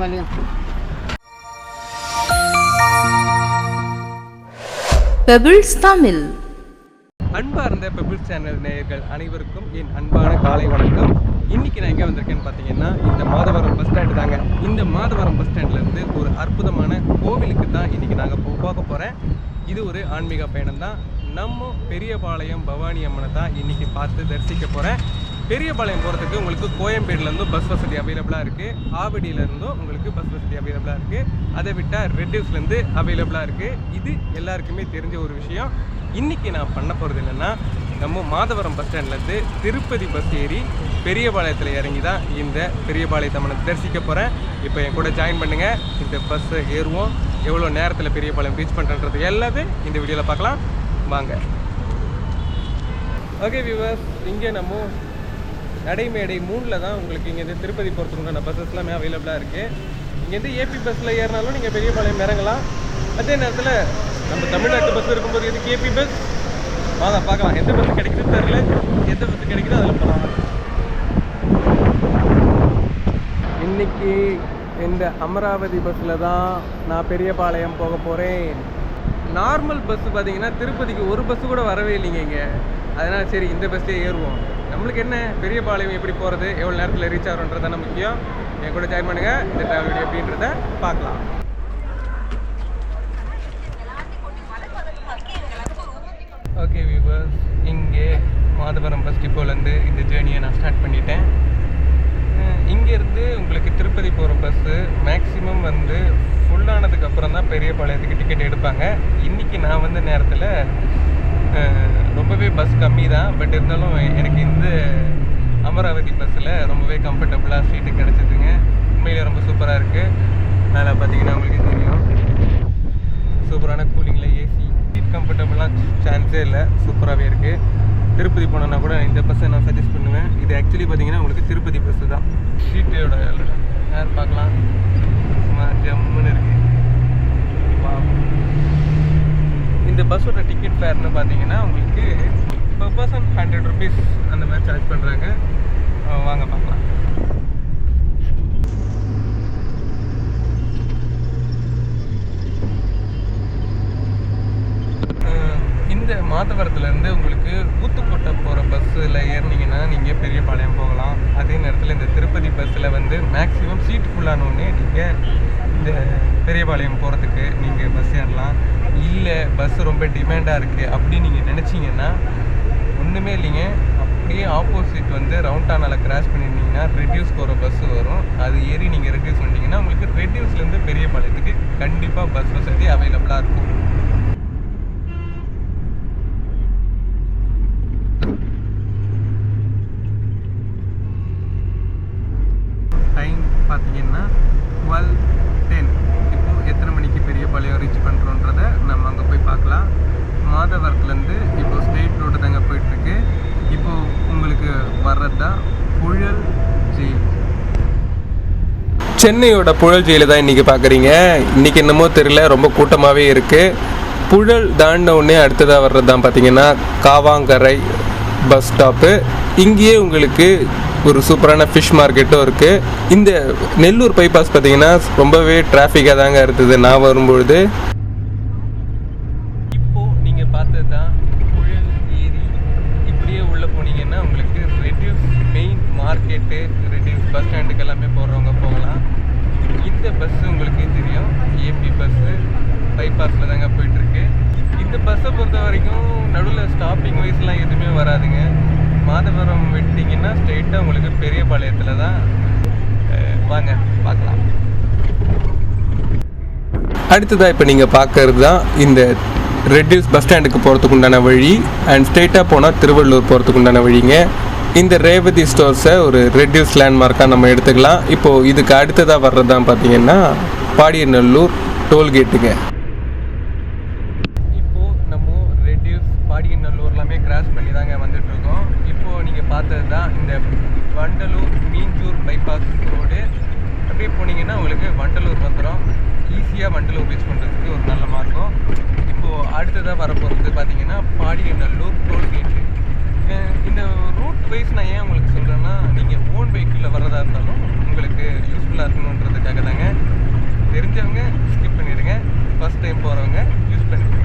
மேலேயும் பெபிள்ஸ் தமிழ் அன்பார்ந்த pebbles channel நேயர்கள் அனைவருக்கும் என் அன்பான காலை வணக்கம். இன்னைக்கு நான் எங்கே வந்திருக்கேன்னு பார்த்தீங்கன்னா இந்த மாதவரம் பஸ் ஸ்டாண்டு தாங்க. இந்த மாதவரம் பஸ் ஸ்டாண்ட்ல இருந்து ஒரு அற்புதமான கோவிலுக்கு தான் இன்னைக்கு நாங்கள் போக போகிறேன் இது ஒரு ஆன்மீக பயணம் தான். நம்ம பெரியபாளையம் பவானி அம்மனை தான் இன்னைக்கு பார்த்து தரிசிக்க போகிறேன் பெரியபாளையம் போகிறதுக்கு உங்களுக்கு கோயம்பேடுலேருந்து பஸ் வசதி அவைலபிளாக இருக்குது ஆவடியிலேருந்தும் உங்களுக்கு பஸ் வசதி அவைலபிளாக இருக்குது அதை விட்டால் ரெட்யூஸ்லேருந்து அவைலபிளாக இருக்குது இது எல்லாருக்குமே தெரிஞ்ச ஒரு விஷயம். இன்றைக்கி நான் பண்ண போகிறது என்னென்னா நம்ம மாதவரம் பஸ் ஸ்டாண்ட்லேருந்து திருப்பதி பஸ் ஏறி பெரியபாளையத்தில் இறங்கி தான் இந்த பெரியபாளையத்தம்மனை தரிசிக்க போகிறேன் இப்போ என் கூட ஜாயின் பண்ணுங்கள் இந்த பஸ்ஸை ஏறுவோம். எவ்வளோ நேரத்தில் பெரியபாளையம் ரீச் பண்ணுறது எல்லாத்தையும் இந்த வீடியோவில் பார்க்கலாம். வாங்க. ஓகே வியூவர்ஸ் இங்கே நம்ம நடைமேடை மூணில் தான் உங்களுக்கு இங்கேருந்து திருப்பதி போகிறதுக்கு பஸ்ஸஸ் எல்லாமே அவைலபிளாக இருக்குது இங்கேருந்து ஏபி பஸ்ஸில் ஏறினாலும் நீங்கள் பெரியபாளையம் இறங்கலாம். அதே நேரத்தில் நம்ம தமிழ்நாட்டு பஸ் இருக்கும்போது எதுக்கு ஏபி பஸ் வாங்க பார்க்கலாம். எந்த பஸ் கிடைக்குதுன்னு தெரில எந்த பஸ் கிடைக்குதோ அதில் போகலாம் இன்னைக்கு இந்த அமராவதி பஸ்ஸில் தான் நான் பெரியபாளையம் போக போகிறேன் நார்மல் பஸ் பார்த்தீங்கன்னா திருப்பதிக்கு ஒரு பஸ் கூட வரவே இல்லைங்க இங்கே. அதனால் சரி இந்த பஸ்லேயே ஏறுவோம். நம்மளுக்கு என்ன? பெரியபாளையம் எப்படி போகிறது எவ்வளோ நேரத்தில் ரீச் ஆகிறோன்றது தானே முக்கியம். என் கூட ஜாயின் பண்ணுங்கள் இந்த ட்ராவல் வீடியோ அப்படின்றத பார்க்கலாம். ஓகே வியூவர்ஸ் இங்கே மாதவரம் பஸ் டிப்போலேருந்து இந்த ஜேர்னியை நான் ஸ்டார்ட் பண்ணிட்டேன். இங்கேருந்து உங்களுக்கு திருப்பதி போகிற பஸ்ஸு மேக்ஸிமம் வந்து ஃபுல்லானதுக்கு அப்புறம் தான் பெரியபாளையத்துக்கு டிக்கெட் எடுப்பாங்க. இன்றைக்கி நான் வந்த நேரத்தில் ரொம்பவே பஸ் கம்மி தான் பட் இருந்தாலும் எனக்கு இந்த அமராவதி பஸ்ஸில் ரொம்பவே கம்ஃபர்டபுளாக சீட்டு கிடச்சிதுங்க. உண்மையிலே ரொம்ப சூப்பராக இருக்குது மேலே பார்த்தீங்கன்னா உங்களுக்கு தெரியும். சூப்பரான கூலிங்கில் ஏசி சீட் கம்ஃபர்டபுளாக சான்ஸே இல்லை. சூப்பராகவே இருக்குது திருப்பதி போனோன்னா கூட இந்த பஸ்ஸை நான் சஜஸ்ட் பண்ணுவேன். இது ஆக்சுவலி பார்த்தீங்கன்னா உங்களுக்கு திருப்பதி பஸ்ஸு தான். சீட்டோட யார் பார்க்கலாம். சும்மா ஜம்முன்னு இந்த பஸ்ஸோட டிக்கெட் ஃபேர்னு பார்த்தீங்கன்னா உங்களுக்கு பர் பர்சன் ஹண்ட்ரட் ருபீஸ் அந்த மாதிரி சார்ஜ் பண்ணுறாங்க வாங்க பார்க்கலாம் இந்த மாதவரத்துலேருந்து உங்களுக்கு ஊத்துக்கோட்டை போகிற பஸ்ஸில் ஏறினீங்கன்னா நீங்கள் பெரியபாளையம் போகலாம். அதே நேரத்தில் இந்த திருப்பதி பஸ்ஸில் வந்து மேக்ஸிமம் சீட் ஃபுல்லானோடனே நீங்கள் இந்த பெரியபாளையம் போகிறதுக்கு நீங்கள் பஸ் ஏறலாம். இல்லை பஸ் ரொம்ப டிமாண்டாக இருக்குது அப்படின்னு நீங்கள் நினச்சிங்கன்னா ஒன்றுமே இல்லைங்க. அப்படியே ஆப்போசிட் வந்து ரவுண்டானால் கிராஷ் பண்ணியிருந்தீங்கன்னா ரெடியூஸ் போகிற பஸ் வரும். அது ஏறி நீங்கள் ரெடியூஸ் பண்ணிட்டீங்கன்னா உங்களுக்கு ரெடியூஸ்லேருந்து பெரியபாளையத்துக்கு கண்டிப்பாக பஸ் வசதி அவைலபிளாக இருக்கும் டைம் பார்த்தீங்கன்னா டுவெல் டென் இப்போ எத்தனை மணிக்கு பெரியபாளையம் ரீச் பண்ணுறோன்றத நம்ம அங்கே போய் பார்க்கலாம் மாதவரத்துலேருந்து இப்போ ஸ்டேட் ரோடு தாங்க போயிட்டுருக்கு இப்போ உங்களுக்கு வர்றது தான் புழல் ஜெயில் சென்னையோட புழல் ஜெயில தான் இன்றைக்கி பார்க்குறீங்க. இன்றைக்கி என்னமோ தெரியல ரொம்ப கூட்டமாகவே இருக்குது புழல் தாண்ட உடனே அடுத்ததாக வர்றது தான் பார்த்தீங்கன்னா காவாங்கரை பஸ் ஸ்டாப்பு இங்கேயே உங்களுக்கு ஒரு சூப்பரான ஃபிஷ் மார்க்கெட்டும் இருக்குது இந்த நெல்லூர் பைபாஸ் பார்த்தீங்கன்னா ரொம்பவே டிராஃபிக்காக தாங்க இருந்தது நான் வரும்பொழுது இப்போ நீங்கள் பார்த்தது தான் புழல் ஏரி இப்படியே உள்ளே போனீங்கன்னா உங்களுக்கு Redhills main market Redhills bus ஸ்டாண்டுக்கு எல்லாமே போகிறவங்க போகலாம். இந்த பஸ்ஸு உங்களுக்கே தெரியும். ஏபி பஸ்ஸு பைபாஸில் தாங்க போயிட்டுருக்கு. இந்த பஸ்ஸை பொறுத்த வரைக்கும் நடுவில் ஸ்டாப்பிங் வைஸ்லாம் எதுவுமே வராதுங்க. மாதவரம் விட்டிங்கன்னா ஸ்ட்ரெயிட்டாக உங்களுக்கு பெரியபாளையத்தில் தான் வாங்க பார்க்கலாம். அடுத்ததாக இப்போ நீங்கள் பார்க்கறது தான் இந்த ரெட்யூஸ் பஸ் ஸ்டாண்டுக்கு போகிறதுக்கு உண்டான வழி. அண்ட் ஸ்ட்ரெயிட்டாக போனால் திருவள்ளூர் போகிறதுக்கு உண்டான வழிங்க. இந்த ரேவதி ஸ்டோர்ஸை ஒரு ரெட்யூஸ் லேண்ட்மார்க்காக நம்ம எடுத்துக்கலாம். இப்போது இதுக்கு அடுத்ததாக வர்றது தான் பார்த்தீங்கன்னா பாடியநல்லூர் டோல்கேட்டுங்க. இப்போது நம்ம ரெட்யூஸ் பாடியநல்லூர் எல்லாமே கிராஸ் பண்ணி தாங்க வந்துட்டுருக்கோம். இப்போது நீங்கள் பார்த்தது தான் இந்த வண்டலூர் மீஞ்சூர் பைபாஸ் ரோடு அப்படியே போனீங்கன்னா உங்களுக்கு வண்டலூர் வந்துடும் ஈஸியாக வண்டலூர் ரீச் பண்ணுறதுக்கு ஒரு நல்ல மார்க்கம். இப்போது அடுத்ததாக வரப்போகிறது பார்த்தீங்கன்னா பாடியநல்லூர் டோல்கேட்டு. இந்த ரூட் வைஸ் நான் ஏன் உங்களுக்கு சொல்கிறேன்னா நீங்கள் ஓன் வெஹிக்கிளில் வர்றதா இருந்தாலும் உங்களுக்கு யூஸ்ஃபுல்லாக இருக்கணுன்றதுக்காக தாங்க தெரிஞ்சவங்க ஸ்கிப் பண்ணிவிடுங்க ஃபர்ஸ்ட் டைம் போகிறவங்க யூஸ் பண்ணிடுங்க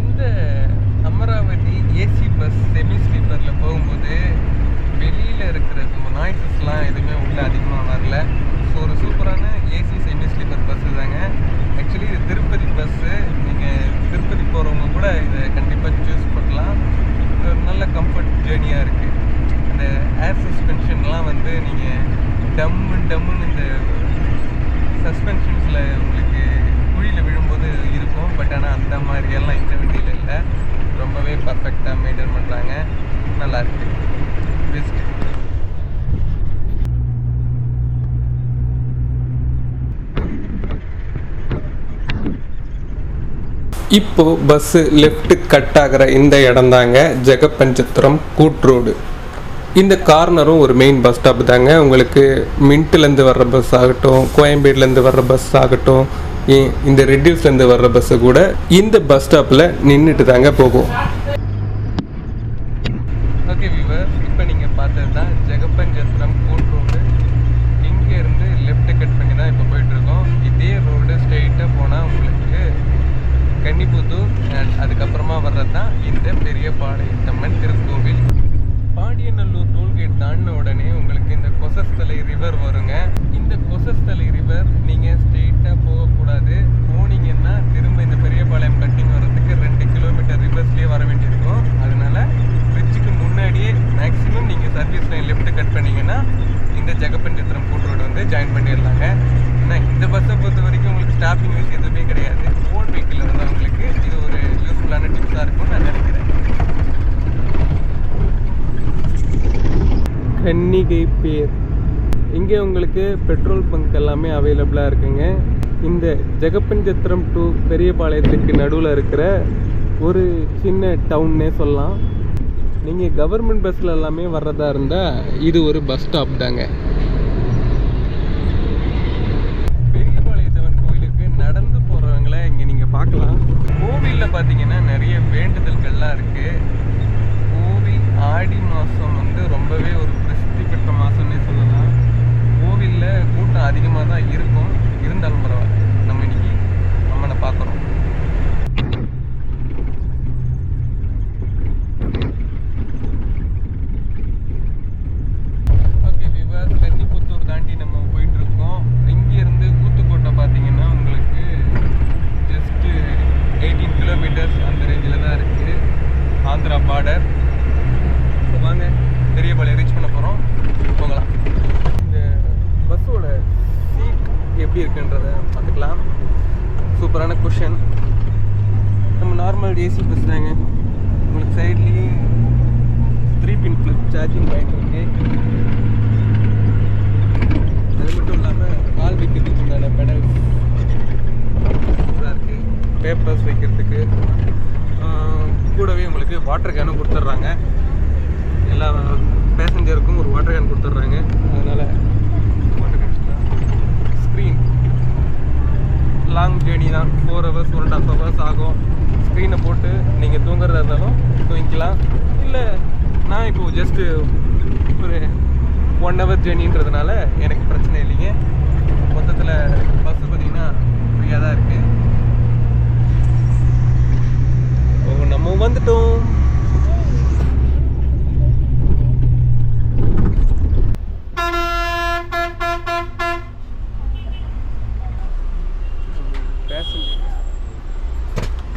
இந்த அமராவதி ஏசி பஸ் செமி ஸ்லீப்பரில் போகும்போது வெளியில் இருக்கிற நாய்ஸஸ்லாம் எதுவுமே உள்ள அதிகமாக வரல ஸோ ஒரு சூப்பரான ஏசி செமி ஸ்லீப்பர் பஸ்ஸு தாங்க ஆக்சுவலி இது திருப்பதி பஸ்ஸு நீங்கள் திருப்பதி போகிறவங்க கூட இதை கண்டிப்பாக சூஸ் பண்ணலாம் இது ஒரு நல்ல கம்ஃபர்ட் ஜேர்னியாக இருக்குது இந்த ஏர் சஸ்பென்ஷன்லாம் வந்து நீங்கள் டம்மு டம்முன்னு இந்த சஸ்பென்ஷன்ஸில் உங்களுக்கு குழியில் விழும்போது இருக்கும் மாதிரியெல்லாம் இந்த வண்டியில் இல்லை. ரொம்பவே பர்ஃபெக்டாக மெயின்டைன் பண்ணுறாங்க நல்லா இருக்கு. பெஸ்ட் இப்போது பஸ்ஸு லெஃப்ட்டு கட் ஆகிற இந்த இடம் தாங்க ஜெகப்பஞ்சத்திரம் கூட்ரோடு இந்த கார்னரும் ஒரு மெயின் பஸ் ஸ்டாப் தாங்க. உங்களுக்கு மின்ட்லேருந்து வர்ற பஸ் ஆகட்டும் கோயம்பேடுலேருந்து வர்ற பஸ் ஆகட்டும் ஏன் இந்த ரெட்யூஸ்லேருந்து வர்ற பஸ்ஸு கூட இந்த பஸ் ஸ்டாப்பில் நின்றுட்டு தாங்க போகும் ஓகே விவர் இப்போ நீங்கள் பார்த்தது தான் ஜெகப்பஞ்சத்திரம் கூட் ரோடு இங்கேருந்து லெஃப்ட் கட் பண்ணி தான் இப்போ போயிட்டுருக்கோம் இதே ரோடு ஸ்ட்ரெயிட்டாக போனால் உங்களுக்கு கன்னிபுத்தூர் and அதுக்கப்புறமா வர்றது தான் இந்த பெரிய பாளையத்தம்மன் திருக்கோவில் பாண்டியநல்லூர் டோல்கேட் தாண்டின உடனே உங்களுக்கு இந்த கொசஸ்தலை ரிவர் வருங்க இந்த கொசஸ்தலை ரிவர் நீங்கள் ஸ்ட்ரெயிட்டாக போகக்கூடாது போனீங்கன்னா திரும்ப இந்த பெரியபாளையம் கட்டிங் வர்றதுக்கு ரெண்டு கிலோமீட்டர் ரிவர்ஸ்லேயே வர வேண்டியிருக்கும் அதனால பிரிட்ஜுக்கு முன்னாடியே மேக்ஸிமம் நீங்கள் சர்வீஸ் லைன் லெஃப்ட் கட் பண்ணீங்கன்னா இந்த ஜெகப்பஞ்சத்திரம் கூட் ரோடு வந்து ஜாயின் பண்ணிடலாங்க ஏன்னா இந்த பஸ்ஸை பொறுத்த வரைக்கும் உங்களுக்கு ஸ்டாப்பிங் வயசு எதுவுமே கிடையாது ஓன் வெஹிக்கிள் வந்தவங்களுக்கு இது ஒரு யூஸ்ஃபுல்லான டிப்ஸாக இருக்கும்னு நான் நினைக்கிறேன் கன்னிகை பேர். இங்கே உங்களுக்கு பெட்ரோல் பங்க் எல்லாமே அவைலபிளாக இருக்குங்க. இந்த ஜெகப்பஞ்சத்திரம் டு பெரியபாளையத்துக்கு நடுவில் இருக்கிற ஒரு சின்ன டவுன்னே சொல்லலாம். நீங்கள் கவர்மெண்ட் பஸ்ஸில் எல்லாமே வர்றதா இருந்தால் இது ஒரு பஸ் ஸ்டாப் தாங்க. பெரியபாளையத்தவன் கோயிலுக்கு நடந்து போகிறவங்கள இங்கே நீங்கள் பார்க்கலாம். கோவிலில் பார்த்தீங்கன்னா நிறைய வேண்டுதல்கள்லாம் இருக்குது கோவில் ஆடி மாதம் வந்து ரொம்பவே ஒரு பிரசித்தி மாதம்னே சொல்லலாம். கோவிலில் கூட்டம் அதிகமாக தான் இருக்கும். இருந்தாலும் பரவாயில்ல. நம்ம இன்னைக்கு அம்மனை பார்க்குறோம். தாண்டி நம்ம இங்கேருந்து உங்களுக்கு கிலோமீட்டர்ஸ் அந்த ரேஞ்சில் தான் இருக்குது ஆந்திரா பார்டர் வாங்க பெரியபாளையம் ரீச் பண்ண போகிறோம் போகலாம். இந்த பஸ்ஸோட சீட் எப்படி இருக்குன்றத பார்த்துக்கலாம். சூப்பரான குஷன் நம்ம நார்மல் ஏசி பஸ் தாங்க. உங்களுக்கு சைட்லேயே three pin flip charging point இருக்கு. அது மட்டும் இல்லாமல் கால் வைக்கிறதுக்கு உண்டான பெடல் சூப்பராக இருக்குது பேப்பர்ஸ் வைக்கிறதுக்கு கூடவே உங்களுக்கு வாட்டர் கேனும் கொடுத்துட்றாங்க எல்லா பேசஞ்சருக்கும் ஒரு வாட்டர் கேன் கொடுத்துட்றாங்க அதனால் water can screen long journey தான். Four hours one and half hours ஆகும். ஸ்க்ரீனை போட்டு நீங்கள் தூங்குறதா இருந்தாலும் தூங்கிக்கலாம். இல்லை நான் இப்போது ஜஸ்ட்டு ஒரு ஒன் ஹவர் ஜேர்னின்றதுனால எனக்கு பிரச்சனை இல்லைங்க. மொத்தத்தில் பஸ்ஸு பார்த்தீங்கன்னா ஃப்ரீயாக தான் இருக்குது ஓ நம்ம வந்துட்டோம் பேசஞ்சர்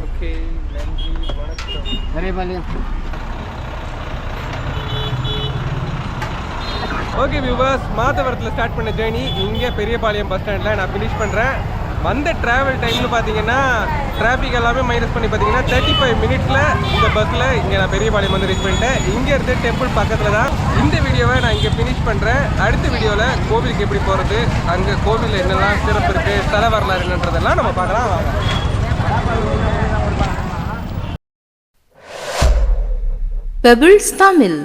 ஓகே நன்றி வணக்கம் பெரியபாளையம் ஓகே வியூவர்ஸ் மாதவரத்தில் ஸ்டார்ட் பண்ண ஜேர்னி இங்கே பெரியபாளையம் பஸ் ஸ்டாண்டில் நான் ஃபினிஷ் பண்ணுறேன் வந்த ட்ராவல் டைம்னு பார்த்தீங்கன்னா டிராஃபிக் எல்லாமே மைனஸ் பண்ணி பார்த்தீங்கன்னா தேர்ட்டி ஃபைவ் மினிட்ஸில் இந்த பஸ்ஸில் இங்கே நான் பெரியபாளையம் வந்து ரீச் பண்ணிட்டேன். இங்கேருந்து டெம்பிள் பக்கத்தில் தான் இந்த வீடியோவை நான் இங்கே ஃபினிஷ் பண்ணுறேன் அடுத்த வீடியோவில் கோவிலுக்கு எப்படி போகிறது அங்கே கோவிலில் என்னெல்லாம் சிறப்பு இருக்குது தலை வரலாறு என்னன்றதெல்லாம் நம்ம பார்க்கலாம் வாங்க. பெபிள்ஸ் தமிழ்